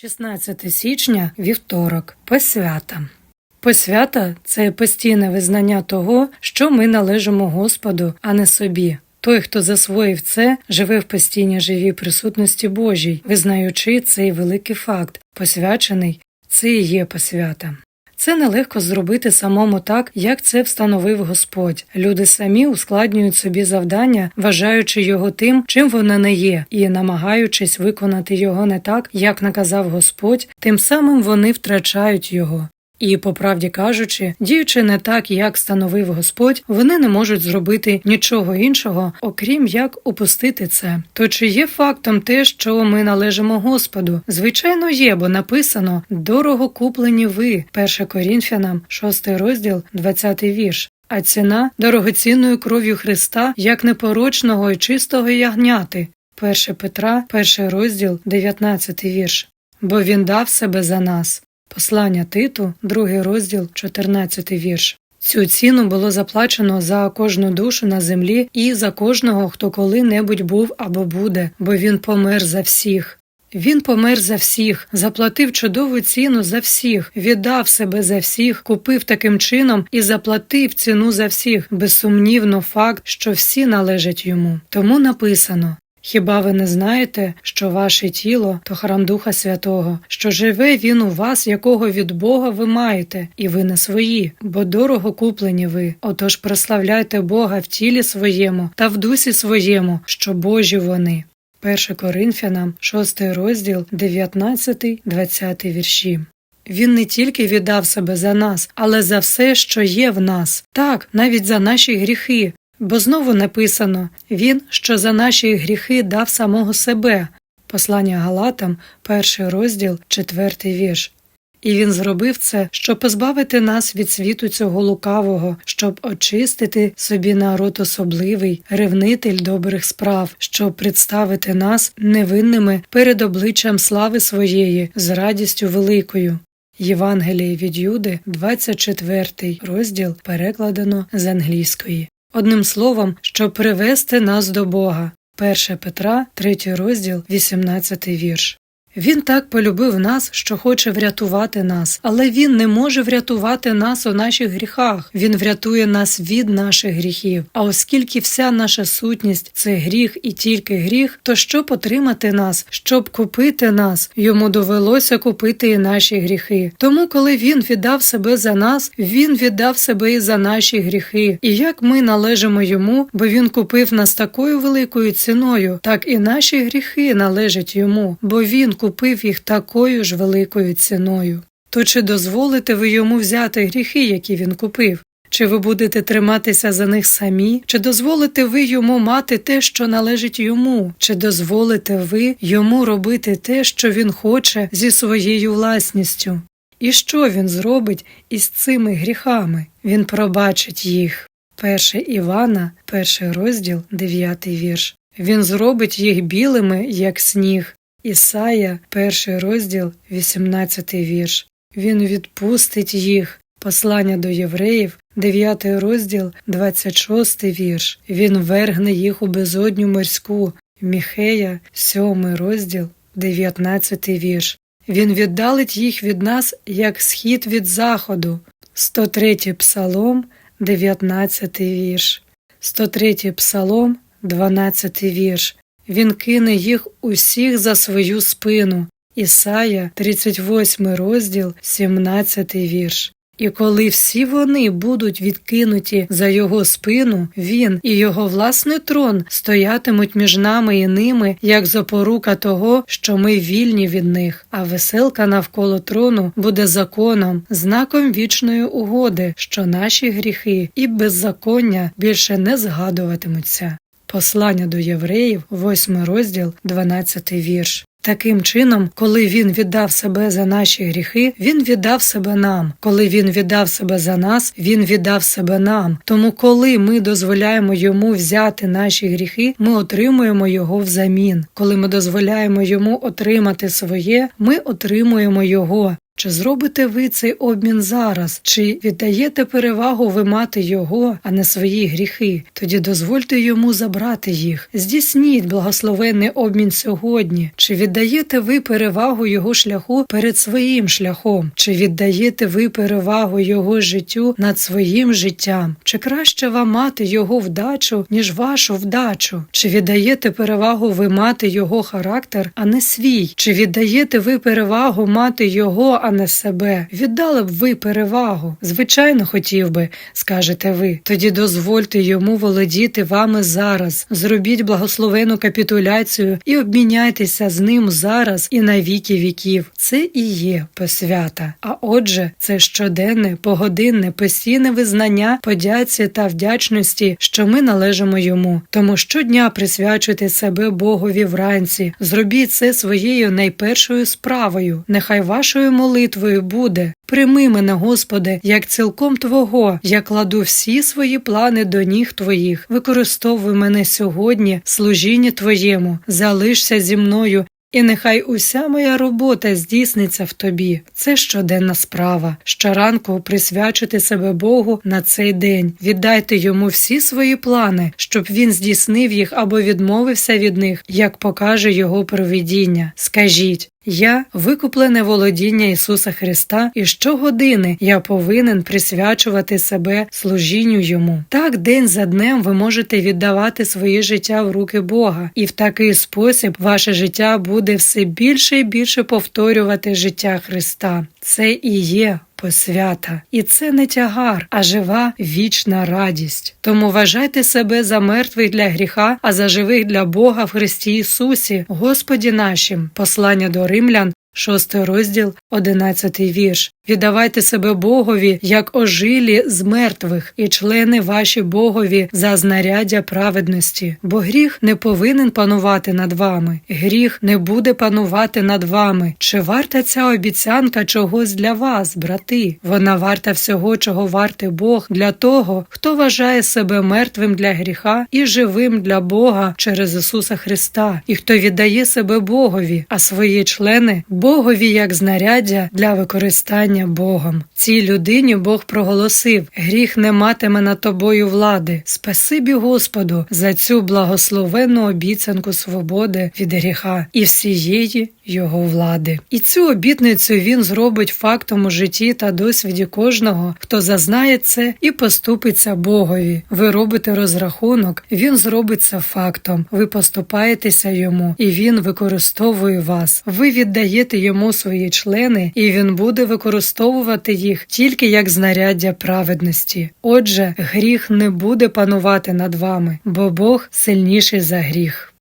16 січня, вівторок, посвята. Посвята це постійне визнання того, що ми належимо Господу, а не собі. Той, хто засвоїв це, живе в постійній живій присутності Божій, визнаючи цей великий факт, посвячений це і є посвята. Це нелегко зробити самому так, як це встановив Господь. Люди самі ускладнюють собі завдання, вважаючи його тим, чим воно не є, і намагаючись виконати його не так, як наказав Господь, тим самим вони втрачають його. І, по правді кажучи, діючи не так, як встановив Господь, вони не можуть зробити нічого іншого, окрім як упустити це. То чи є фактом те, що ми належимо Господу? Звичайно, є, бо написано дорого куплені ви, 1 Корінфянам, 6 розділ, 20 вірш. А ціна дорогоцінною кров'ю Христа як непорочного і чистого ягняти. 1 Петра, 1 розділ, 19 вірш. Бо він дав себе за нас. Послання Титу, другий розділ, 14 вірш. Цю ціну було заплачено за кожну душу на землі і за кожного, хто коли-небудь був або буде, бо він помер за всіх. Він помер за всіх, заплатив чудову ціну за всіх, віддав себе за всіх, купив таким чином і заплатив ціну за всіх. Безсумнівно факт, що всі належать йому. Тому написано Хіба ви не знаєте, що ваше тіло то храм Духа Святого, що живе він у вас, якого від Бога ви маєте, і ви не свої, бо дорого куплені ви. Отож прославляйте Бога в тілі своєму та в дусі своєму, що Божі вони. 1 Коринфянам, 6 розділ, 19, 20 вірші. Він не тільки віддав себе за нас, але за все, що є в нас, так, навіть за наші гріхи, Бо знову написано Він, що за наші гріхи дав самого себе. Послання Галатам, перший розділ, четвертий вірш. І він зробив це, щоб позбавити нас від світу цього лукавого, щоб очистити собі народ особливий, ревнитель добрих справ, щоб представити нас невинними перед обличчям слави своєї з радістю великою. Євангеліє від Юди, 24 розділ перекладено з англійської. Одним словом, щоб привести нас до Бога. 1 Петра, 3 розділ, 18 вірш. Він так полюбив нас, що хоче врятувати нас, але він не може врятувати нас у наших гріхах. Він врятує нас від наших гріхів. А оскільки вся наша сутність це гріх і тільки гріх, то щоб отримати нас, щоб купити нас, йому довелося купити і наші гріхи. Тому, коли він віддав себе за нас, він віддав себе і за наші гріхи. І як ми належимо йому, бо він купив нас такою великою ціною, так і наші гріхи належать йому, бо він купив їх такою ж великою ціною. То чи дозволите ви йому взяти гріхи, які він купив? Чи ви будете триматися за них самі? Чи дозволите ви йому мати те, що належить йому? Чи дозволите ви йому робити те, що він хоче зі своєю власністю? І що він зробить із цими гріхами? Він пробачить їх. 1 Івана, перший розділ, 9 вірш. Він зробить їх білими, як сніг. Ісая, перший розділ, 18 вірш. Він відпустить їх. Послання до євреїв, 9 розділ, 26 вірш. Він вергне їх у безодню морську. Міхея, 7 розділ, 19 вірш. Він віддалить їх від нас, як схід від заходу. 103 псалом, 19 вірш. 103 псалом, 12 вірш. Він кине їх усіх за свою спину. Ісая, 38 розділ, 17 вірш. І коли всі вони будуть відкинуті за його спину, він і його власний трон стоятимуть між нами і ними, як запорука того, що ми вільні від них, а веселка навколо трону буде законом, знаком вічної угоди, що наші гріхи і беззаконня більше не згадуватимуться. Послання до євреїв, 8 розділ, 12 вірш. Таким чином, коли він віддав себе за наші гріхи, він віддав себе нам. Коли він віддав себе за нас, він віддав себе нам. Тому, коли ми дозволяємо йому взяти наші гріхи, ми отримуємо його взамін. Коли ми дозволяємо йому отримати своє, ми отримуємо його. Чи зробите ви цей обмін зараз? Чи віддаєте перевагу ви мати його, а не свої гріхи? Тоді дозвольте йому забрати їх. Здійсніть благословенний обмін сьогодні. Чи віддаєте ви перевагу його шляху перед своїм шляхом? Чи віддаєте ви перевагу його життю над своїм життям? Чи краще вам мати його вдачу, ніж вашу вдачу? Чи віддаєте перевагу ви мати його характер, а не свій? Чи віддаєте ви перевагу мати його, а не себе? Віддали б ви перевагу? Звичайно, хотів би, скажете ви. Тоді дозвольте йому володіти вами зараз. Зробіть благословену капітуляцію і обміняйтеся з ним зараз і на віки віків. Це і є посвята. А отже, це щоденне, погодинне, постійне визнання, подяці та вдячності, що ми належимо йому. Тому щодня присвячуйте себе Богові вранці. Зробіть це своєю найпершою справою. Нехай вашою молитвою буде. Прийми мене, Господи, як цілком Твого. Я кладу всі свої плани до ніг Твоїх. Використовуй мене сьогодні, в служінні Твоєму, залишся зі мною. І нехай уся моя робота здійсниться в тобі. Це щоденна справа. Щоранку присвячити себе Богу на цей день. Віддайте йому всі свої плани, щоб він здійснив їх або відмовився від них, як покаже його провидіння. Скажіть. Я викуплене володіння Ісуса Христа, і щогодини я повинен присвячувати себе служінню йому. Так день за днем ви можете віддавати своє життя в руки Бога, і в такий спосіб ваше життя буде все більше і більше повторювати життя Христа. Це і є посвята, і це не тягар, а жива вічна радість. Тому вважайте себе за мертвих для гріха, а за живих для Бога в Христі Ісусі, Господі нашим. Послання до римлян. Шостий розділ, одинадцятий вірш. Віддавайте себе Богові, як ожилі з мертвих, і члени ваші Богові за знаряддя праведності, бо гріх не повинен панувати над вами, гріх не буде панувати над вами. Чи варта ця обіцянка чогось для вас, брати? Вона варта всього, чого вартий Бог для того, хто вважає себе мертвим для гріха і живим для Бога через Ісуса Христа, і хто віддає себе Богові, а свої члени Богові як знаряддя для використання Богом. Цій людині Бог проголосив: гріх не матиме над тобою влади. Спасибі Господу за цю благословенну обіцянку свободи від гріха і всієї його влади. І цю обітницю він зробить фактом у житті та досвіді кожного, хто зазнає це і поступиться Богові. Ви робите розрахунок, він зробить це фактом. Ви поступаєтеся йому, і він використовує вас. Ви віддаєте йому свої члени, і він буде використовувати їх тільки як знаряддя праведності. Отже, гріх не буде панувати над вами, бо Бог сильніший за гріх.